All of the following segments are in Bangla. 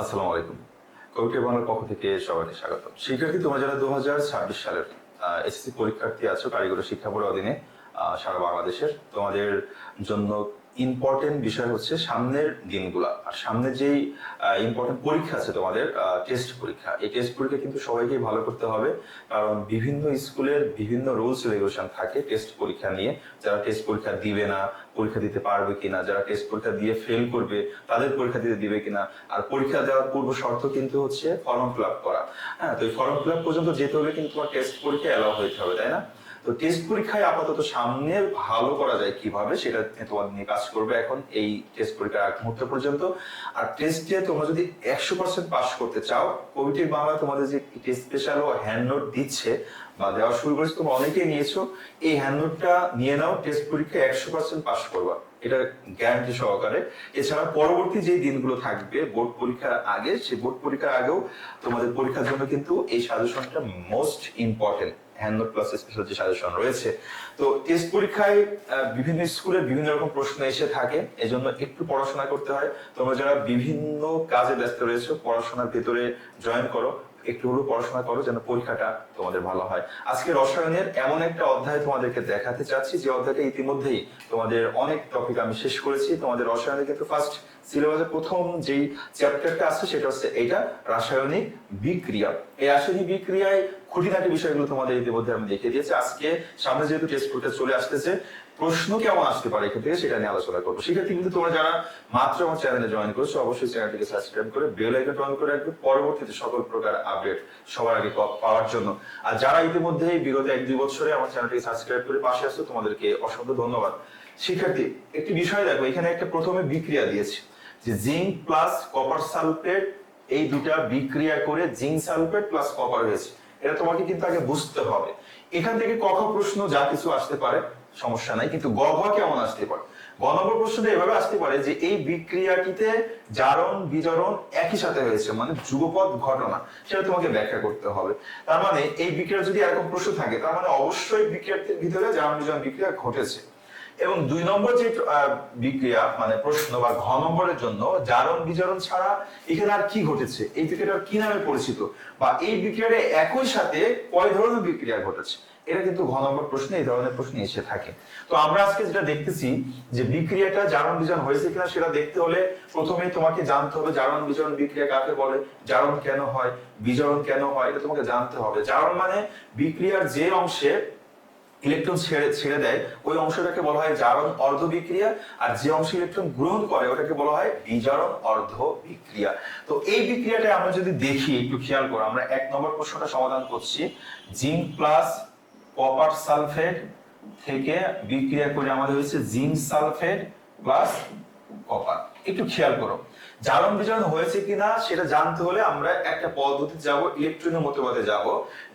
আসসালামু আলাইকুম। কবিকে বাংলার পক্ষ থেকে সবাইকে স্বাগত শিক্ষার্থী, তোমরা যারা দু হাজার ছাব্বিশ সালের এসএসসি পরীক্ষার্থী আছো, কারিগরি শিক্ষা বোর্ডের অধীনে সারা বাংলাদেশের, তোমাদের জন্য ইম্পর্টেন্ট বিষয় হচ্ছে সামনের দিনগুলা। আর সামনে যেই ইম্পর্টেন্ট পরীক্ষা আছে তোমাদের টেস্ট পরীক্ষা। এই টেস্ট পরীক্ষা কিন্তু সবাইকে ভালো করতে হবে। কারণ বিভিন্ন স্কুলের বিভিন্ন রুলস রেগুলেশন থাকে টেস্ট পরীক্ষা নিয়ে। যারা টেস্ট পরীক্ষা দিবে না, পরীক্ষা দিতে পারবে কিনা, যারা টেস্ট পরীক্ষা দিয়ে ফেল করবে, তাদের পরীক্ষা দিতে দিবে কিনা। আর পরীক্ষা দেওয়ার পূর্ব শর্ত কিন্তু হচ্ছে ফর্ম ফিল আপ করা। হ্যাঁ তো এই ফর্ম ফিল আপ পর্যন্ত যেতে হলে কিন্তু তোমার টেস্ট পরীক্ষা এলাও হইতে হবে, তাই না? তো টেস্ট পরীক্ষায় আপাতত সামনে ভালো করা যায় কীভাবে সেটা তোমার নিয়ে কাজ করবে এখন এই টেস্ট পরীক্ষার আগ মুহূর্ত পর্যন্ত। আর টেস্টে তোমরা যদি একশো পার্সেন্ট পাস করতে চাও কোভিডের বাংলা তোমাদের যে স্পেশাল ও হ্যান্ড নোট দিচ্ছে বা দেওয়া শুরু করেছে, তোমরা অনেকেই নিয়েছো, এই হ্যান্ড নোটটা নিয়ে নাও টেস্ট পরীক্ষায় একশো পার্সেন্ট পাস করবা। এটা গ্যারান্টি সহকারে। এছাড়া পরবর্তী যে দিনগুলো থাকবে বোর্ড পরীক্ষার আগে, সেই বোর্ড পরীক্ষার আগেও তোমাদের পরীক্ষার জন্য কিন্তু এই সাজেশনটা most important hand note plus special যে সাজেশন রয়েছে। তো টেস্ট পরীক্ষায় বিভিন্ন স্কুলে বিভিন্ন রকম প্রশ্ন এসে থাকে, এজন্য একটু পড়াশোনা করতে হয়। তোমরা যারা বিভিন্ন কাজে ব্যস্ত রয়েছে, পড়াশোনার ভেতরে জয়েন করো, একটু হলেও পড়াশোনা করো যেন পরীক্ষাটা তোমাদের ভালো হয়। আজকে রসায়নের এমন একটা অধ্যায় তোমাদেরকে দেখাতে চাচ্ছি, যে অধ্যায়টা ইতিমধ্যেই তোমাদের অনেক টপিক আমি শেষ করেছি। তোমাদের রসায়নের কিন্তু ফার্স্ট সিলেবাসের প্রথম যেই চ্যাপ্টারটা আছে, সেটা হচ্ছে এইটা রাসায়নিক বিক্রিয়া। এই রাসায়নিক বিক্রিয়ায় খুঁটিনাটি বিষয়গুলো তোমাদের ইতিমধ্যে আমি দেখিয়ে দিয়েছি। আজকে সামনে যেহেতু টেস্ট পরীক্ষা চলে আসতেছে, প্রশ্ন কেমন আসতে পারে এখান থেকে সেটা নিয়ে আলোচনা করব। সেক্ষেত্রে কিন্তু তোমরা যারা মাত্র আমার চ্যানেলে জয়েন করেছ, অবশ্যই চ্যানেলটিকে সাবস্ক্রাইব করে বেল আইকন অন করে রাখবে। পরবর্তীতে সকল প্রকার আপডেট সবার আগে পাওয়ার জন্য। আর যারা ইতিমধ্যে বিগত এক দুই বছরে আমার চ্যানেলটিকে সাবস্ক্রাইব করে পাশে আসছো তোমাদেরকে অসংখ্য ধন্যবাদ। শিক্ষার্থী, একটি বিষয় দেখো, এখানে একটা প্রথমে বিক্রিয়া দিয়েছে যে জিঙ্ক প্লাস কপার সালফেট এই দুটা বিক্রিয়া করে জিঙ্ক সালফেট প্লাস কপার হয়েছে। এটা তোমাকে কিন্তু আগে বুঝতে হবে। এখান থেকে ক প্রশ্ন যা কিছু আসতে পারে, সমস্যা নাই, কিন্তু গ কেমন আসতে পারে? গ নম্বর প্রশ্নটা এভাবে আসতে পারে যে এই বিক্রিয়াটিতে জারণ বিজারণ একই সাথে হয়েছে মানে যুগপদ ঘটনা, সেটা তোমাকে ব্যাখ্যা করতে হবে। তার মানে এই বিক্রিয়া যদি এরকম প্রশ্ন থাকে, তার মানে অবশ্যই বিক্রিয়ার ভিতরে জারণ বিজারণ বিক্রিয়া ঘটেছে। এবং দুই নম্বর যে বিক্রিয়া মানে প্রশ্ন বা ঘ নম্বরের জন্য জারণ বিজারণ ছাড়া এখানে আর কি ঘটেছে? এই বিক্রিয়াটা কি নামে পরিচিত? বা এই বিক্রিয়াটা একই সাথে কয় ধরনের বিক্রিয়া ঘটেছে? এটা কিন্তু ঘ নম্বর প্রশ্নে এই ধরনের প্রশ্ন এসে থাকে। তো আমরা আজকে যেটা দেখতেছি যে বিক্রিয়াটা জারণ বিজারণ হয়েছে কিনা সেটা দেখতে হলে প্রথমে তোমাকে জানতে হবে জারণ বিজারণ বিক্রিয়া কাকে বলে, জারণ কেন হয়, বিজারণ কেন হয়, এটা তোমাকে জানতে হবে। জারণ মানে বিক্রিয়ার যে অংশে ইলেকট্রন ছেড়ে ছেড়ে দেয়, ওই অংশটাকে বলা হয় জারণ অর্ধ বিক্রিয়া আর যে অংশ ইলেকট্রন গ্রহণ করে, ওটাকে বলা হয় বিজারণ অর্ধ বিক্রিয়া তো এই বিক্রিয়াটা আমরা যদি দেখি, একটু খেয়াল করো, আমরা এক নম্বর প্রশ্নটা সমাধান করছি। জিঙ্ক প্লাস কপার সালফেট থেকে বিক্রিয়া করে আমাদের হয়েছে জিঙ্ক সালফেট প্লাস কপার। একটু খেয়াল করো। জারণ বিজারণ হয়েছে কিনা সেটা জানতে হলে আমরা একটা পদ্ধতি যাব ইলেকট্রনের মতবাদে যাব,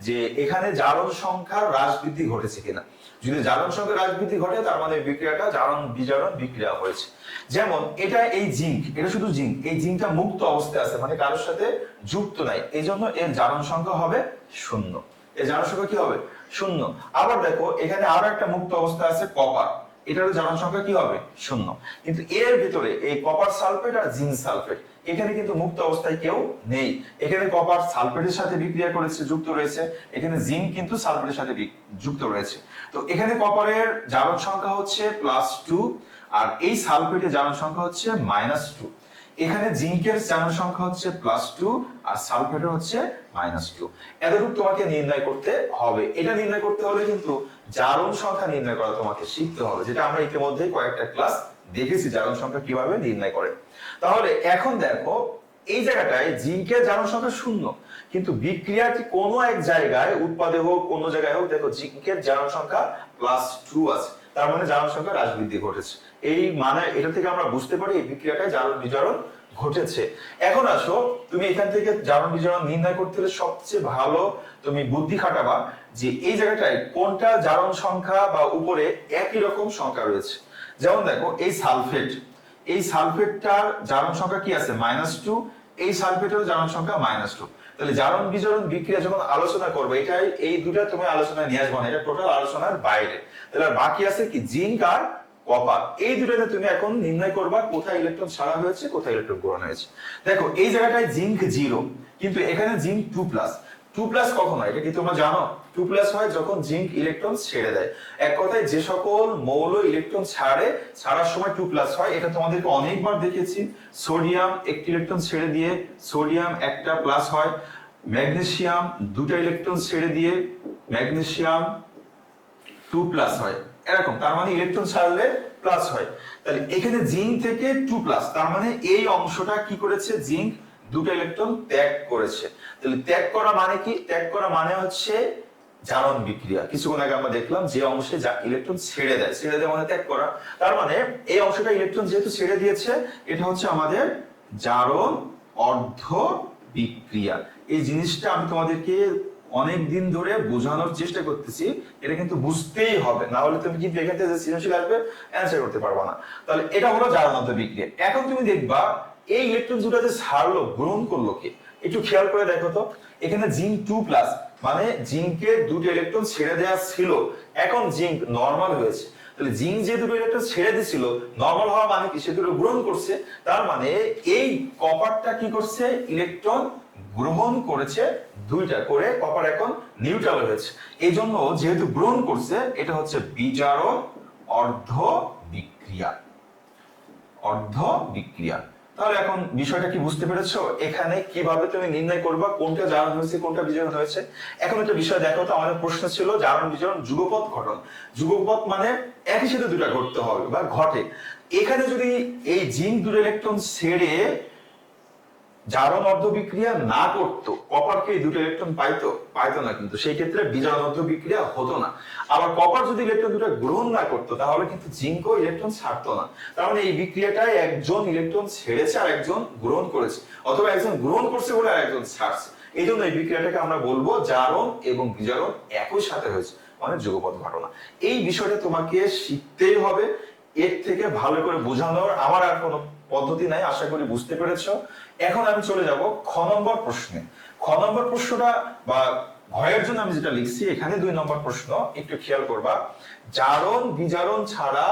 যে এখানে জারণ সংখ্যার হ্রাস বৃদ্ধি ঘটেছে কিনা। যদি জারণ সংখ্যার হ্রাস বৃদ্ধি ঘটে, তার মানে বিক্রিয়াটা জারণ বিজারণ বিক্রিয়া হয়েছে। যেমন, এটা এই জিঙ্ক, এটা শুধু জিঙ্ক, এই জিঙ্কটা মুক্ত অবস্থায় আছে মানে কারোর সাথে যুক্ত নাই। এই জন্য এর জারণ সংখ্যা হবে শূন্য। এই জারণ সংখ্যা কি হবে? শূন্য। আবার দেখো, এখানে আরও একটা মুক্ত অবস্থা আছে, কপার। এটারও জারণ সংখ্যা কি হবে? শূন্য। কিন্তু এর ভিতরে এই কপার সালফেট আর জিঙ্ক সালফেট এখানে কিন্তু মুক্ত অবস্থায় কেউ নেই। এখানে কপার সালফেটের সাথে বিক্রিয়া করেছে, যুক্ত রয়েছে। এখানে জিঙ্ক কিন্তু সালফেটের সাথে যুক্ত রয়েছে। তো এখানে কপারের জারণ সংখ্যা হচ্ছে প্লাস টু আর এই সালফেটের জারণ সংখ্যা হচ্ছে মাইনাস টু এখানে জিঙ্কের জারণ সংখ্যা হচ্ছে প্লাস টু আর সালফেটের হচ্ছে মাইনাস টু এতটুকু তোমাকে নির্ণয় করতে হবে। এটা নির্ণয় করতে হলে কিন্তু জারণ সংখ্যা নির্ণয় করা তোমাকে শিখতে হবে, যেটা আমরা ইতিমধ্যে কয়েকটা ক্লাস দেখেছি জারণ সংখ্যা কীভাবে নির্ণয় করে। তাহলে এখন দেখো, এই জায়গাটায় জিঙ্কের জারণ সংখ্যা শূন্য, কিন্তু বিক্রিয়ার কি কোনো এক জায়গায়, উৎপাদে হোক কোন জায়গায় হোক, দেখো জিঙ্কের জারণ সংখ্যা প্লাস টু আছে। তার মানে জারণ সংখ্যা হ্রাস ঘটেছে। এই মানে এটা থেকে আমরা বুঝতে পারি এই বিক্রিয়াটায় জারণ বিজারণ ঘটেছে। এখন আসো, তুমি এখান থেকে জারণ বিজারণ নির্ণয় করতে হলে সবচেয়ে ভালো তুমি বুদ্ধি খাটাবা যে এই জায়গাটায় কোনটা জারণ সংখ্যা বা উপরে একই রকম সংখ্যা রয়েছে। যেমন দেখো, এই সালফেট। এই সালফেটটার জারণ সংখ্যা কি আছে? Minus two. এই সালফেটের জারণ সংখ্যা মাইনাস টু। তাহলে জারণ বিজারণ বিক্রিয়া যখন আলোচনা করবে, এটাই এই দুটা তুমি আলোচনা নিয়ে আসব না, এটা টোটাল আলোচনার বাইরে। তাহলে আর বাকি আছে কি? জিঙ্ক আর কপার এই দুটাতে তুমি এখন নির্ণয় করবা কোথায় ইলেকট্রন ছাড়া হয়েছে, কোথায় ইলেকট্রন গ্রহণ হয়েছে। দেখো, এই জায়গাটায় জিঙ্ক জিরো কিন্তু এখানে zinc two plus two plus কখন হয়? এটা কি তোমরা জানো? টু প্লাস হয় যখন জিঙ্ক ইলেকট্রন ছেড়ে দেয়। এক কথায় যে সকল মৌল ইলেকট্রন ছাড়ে, ছাড়ার সময় টু প্লাস হয়। এটা তোমাদেরকে অনেকবার দেখেছি। সোডিয়াম একটি ইলেকট্রন ছেড়ে দিয়ে সোডিয়াম একটা প্লাস হয়। ম্যাগনেসিয়াম দুটো ইলেকট্রন ছেড়ে দিয়ে ম্যাগনেসিয়াম টু প্লাস হয়। এরকম, তার মানে ইলেকট্রন ছাড়লে প্লাস হয়। তাহলে এখানে জিঙ্ক থেকে টু প্লাস তার মানে এই অংশটা কি করেছে? জিঙ্ক দুটো ইলেকট্রন ত্যাগ করেছে। তাহলে ত্যাগ করা মানে কি? ত্যাগ করা মানে হচ্ছে জারণ বিক্রিয়া। কিছুক্ষণ আগে আমরা দেখলাম যে অংশে যা ইলেকট্রন ছেড়ে দেয়, ছেড়ে দেওয়া মানে ত্যাগ করা। তার মানে এই অংশটা ইলেকট্রন যেহেতু ছেড়ে দিয়েছে, এটা হচ্ছে আমাদের জারণ অর্ধ বিক্রিয়া। এই জিনিসটা আমি তোমাদেরকে অনেক দিন ধরে বোঝানোর চেষ্টা করতেছি, এটা কিন্তু বুঝতেই হবে। না হলে তুমি কিন্তু এখান থেকে সৃজনশীল আসবে অ্যান্সার করতে পারবা না। তাহলে এটা হলো জারণান্ত বিক্রিয়া। এখন তুমি দেখবা, এই ইলেকট্রন দুটো যে ছাড়লো গ্রহণ করল কে? একটু খেয়াল করে দেখো তো। এখানে জিঙ্ক টু প্লাস মানে জিঙ্কে দুটো ইলেকট্রন ছেড়ে দেওয়া ছিল। এখন জিঙ্ক নর্মাল হয়েছে। তাহলে জিঙ্ক যে দুটো ইলেকট্রন ছেড়ে দিছিল নর্মাল হওয়া মানে কি? সে দুটো গ্রহণ করছে। তার মানে এই কপারটা কি করছে? ইলেকট্রন গ্রহণ করেছে দুইটা করে। কপার এখন নিউট্রাল হয়েছে। এই জন্য যেহেতু গ্রহণ করছে, এটা হচ্ছে বিজারণ অর্ধ বিক্রিয়া অর্ধ বিক্রিয়া তাহলে এখন বিষয়টা কি বুঝতে পেরেছ? এখানে কীভাবে তুমি নির্ণয় করবা? কোনটা জারণ হয়েছে, কোনটা বিজয়ন হয়েছে? এখন একটা বিষয় দেখো তো, আমাদের প্রশ্ন ছিল জারণ বিজয়ন যুগপথ ঘটন যুগপথ মানে একই সাথে দুটা ঘটতে হবে বা ঘটে। এখানে যদি এই জিন দুটো ইলেকট্রন ছেড়ে জারণ অর্ধ বিক্রিয়া না করতো, কপারকে দুটো ইলেকট্রন পাইতো পাইতো না কিন্তু, সেই ক্ষেত্রে বিজারণ অর্ধ বিক্রিয়া হতো না। আবার কপার যদি ইলেকট্রন দুটো গ্রহণ না করতো, তাহলে কিন্তু জিঙ্কও ইলেকট্রন ছাড়তো না। তার মানে এই বিক্রিয়াটায় একজন ইলেকট্রন ছেড়েছে আর একজন গ্রহণ করেছে, অথবা একজন গ্রহণ করছে বলে আর একজন ছাড়ছে। এই জন্য এই বিক্রিয়াটাকে আমরা বলব জারণ এবং বিজারণ একই সাথে হয়েছে মানে যুগপৎ ঘটনা। এই বিষয়টা তোমাকে শিখতেই হবে, এর থেকে ভালো করে বোঝানোর আমার আর কোনো পদ্ধতি নাই, আশা করি বুঝতে পেরেছ। এখন আমি চলে যাব খ নম্বর প্রশ্নে। খ নম্বর প্রশ্নটা বা ভয়ের জন্য আমি যেটা লিখছি, এখানে দুই নম্বর প্রশ্ন, একটু খেয়াল করবা। জারণ, বিজারণ ছাড়া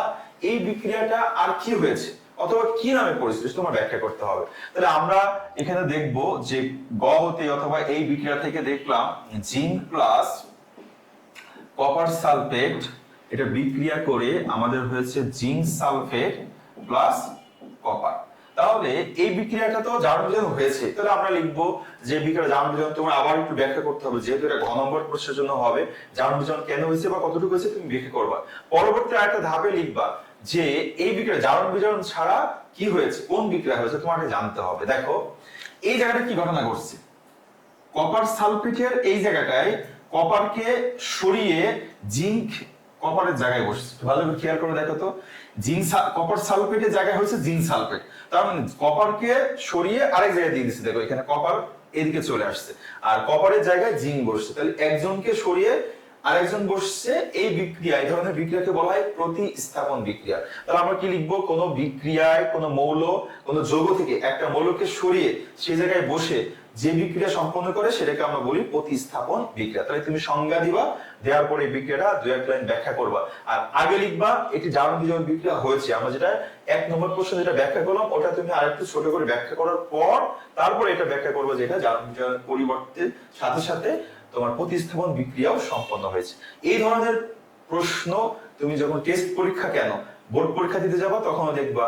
এই বিক্রিয়াটা আর কি হয়েছে? অথবা কি নামে পরিচিত তোমার ব্যাখ্যা করতে হবে। তাহলে আমরা এখানে দেখব যে গ হতে অথবা এই বিক্রিয়া থেকে দেখলাম জিঙ্ক প্লাস কপার সালফেট, এটা বিক্রিয়া করে আমাদের হয়েছে জিঙ্ক সালফেট প্লাস কপার তাহলে এই বিক্রিয়াটা তো জারণ হয়েছে। তাহলে আমরা লিখব যে বিক্রিয়া জারণ বিজন তোমার আবার একটু ব্যাখ্যা করতে হবে, যেহেতু এটা ঘ নম্বর প্রশ্নের জন্য হবে জারণ কেন হয়েছে বা কতটুকু হয়েছে তুমি ব্যাখ্যা করবা। পরবর্তী আরেকটা ধাপে লিখবা যে এই বিক্রিয়া জারণ বিজন ছাড়া কি হয়েছে, কোন বিক্রিয়া হয়েছে তোমাকে জানতে হবে। দেখো, এই জায়গাটা কি ঘটনা ঘটছে? কপার সালফেটের এই জায়গাটায় কপারকে সরিয়ে জিঙ্ক কপারের জায়গায় বসছে। ভালো করে খেয়াল করে দেখো তো। জিঙ্ক কপার সালফেটের জায়গায় হয়েছে জিঙ্ক সালফেট। তার মানে কপারকে সরিয়ে আরেক জায়গায় দিয়ে দিচ্ছে দেখো, এখানে কপার এদিকে চলে আসছে। আর কপারের জায়গায় জিন বসছে। তাহলে একজনকে সরিয়ে আরেকজন বসছে এই বিক্রিয়া এই ধরনের বিক্রিয়াকে বলা হয় প্রতিস্থাপন বিক্রিয়া। তাহলে আমরা কি লিখব? কোন বিক্রিয়ায়, কোন মৌল, কোন যৌগ থেকে একটা মৌলকে সরিয়ে সেই জায়গায় বসে যে বিক্রিয়া সম্পন্ন করে সেটাকে আমরা বলি প্রতিস্থাপন বিক্রিয়া। তাহলে তুমি সংজ্ঞা দিবা, দেওয়ার পরে বিক্রিয়াটা দু এক লাইন ব্যাখ্যা করবা। আর আগে লিখবা, এটি জারণ বিজারণ বিক্রিয়া হয়েছে। আমরা যেটা এক নম্বর প্রশ্ন যেটা ব্যাখ্যা করলাম, ওটা তুমি আরেকটু ছোট করে ব্যাখ্যা করার পর তারপরে এটা ব্যাখ্যা করব যে এটা জারণ বিজারণের পরিবর্তে সাথে সাথে তোমার প্রতিস্থাপন বিক্রিয়াও সম্পন্ন হয়েছে। এই ধরনের প্রশ্ন তুমি যখন টেস্ট পরীক্ষা কেন বোর্ড পরীক্ষা দিতে যাব তখন দেখবা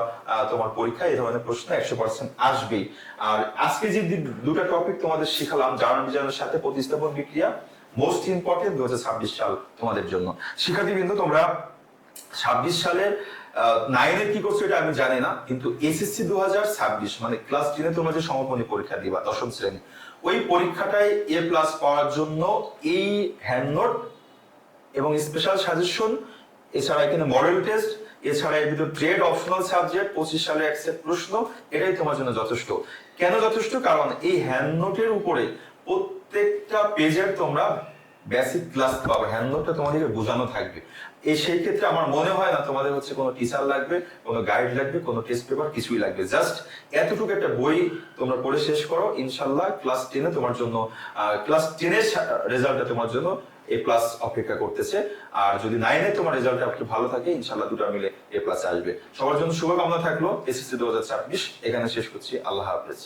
তোমার পরীক্ষায় এই ধরনের প্রশ্ন একশো পার্সেন্ট আসবেই। আর আজকে যে দুটো টপিক তোমাদের শিখালাম বিজারণের সাথে প্রতিস্থাপন বিক্রিয়া মোস্ট ইম্পর্টেন্ট দু সাল তোমাদের জন্য। শিক্ষার্থীবৃন্দ, তোমরা ছাব্বিশ সালের নাইনের কি করছ এটা আমি জানি না, কিন্তু এসএসসি দু হাজার ছাব্বিশ মানে ক্লাস টেনে তোমরা যে সমাপনী পরীক্ষা দিবা, দশম শ্রেণি, ওই পরীক্ষাটায় এ প্লাস পাওয়ার জন্য এই হ্যান্ড নোট এবং স্পেশাল সাজেশন এছাড়া এখানে মডেল টেস্ট এছাড়া এর ভিতরে ট্রেড অপশনাল সাবজেক্ট পঁচিশ সালে একসেপ্ট প্রশ্ন, এটাই তোমার জন্য যথেষ্ট। কেন যথেষ্ট? কারণ এই হ্যান্ড নোটের উপরে প্রত্যেকটা পেজের তোমরা বেসিক ক্লাস পাবে। হ্যান্ড নোটটা তোমাদেরকে বোঝানো থাকবে। এই সেই ক্ষেত্রে আমার মনে হয় না তোমাদের হচ্ছে কোনো টিচার লাগবে, কোনো গাইড লাগবে, কোনো টেস্ট পেপার কিছুই লাগবে। জাস্ট এতটুকু একটা বই তোমরা পড়ে শেষ করো ইনশাল্লাহ ক্লাস টেনে তোমার জন্য ক্লাস টেনের রেজাল্টটা তোমার জন্য এ প্লাস অপেক্ষা করতেছে। আর যদি নাইনে তোমার রেজাল্ট একটু ভালো থাকে ইনশাল্লাহ দুটা মিলে এ প্লাস আসবে। সবার জন্য শুভকামনা থাকল এসএসসি দু হাজার ছাব্বিশ। এখানে শেষ করছি। আল্লাহ হাফেজ।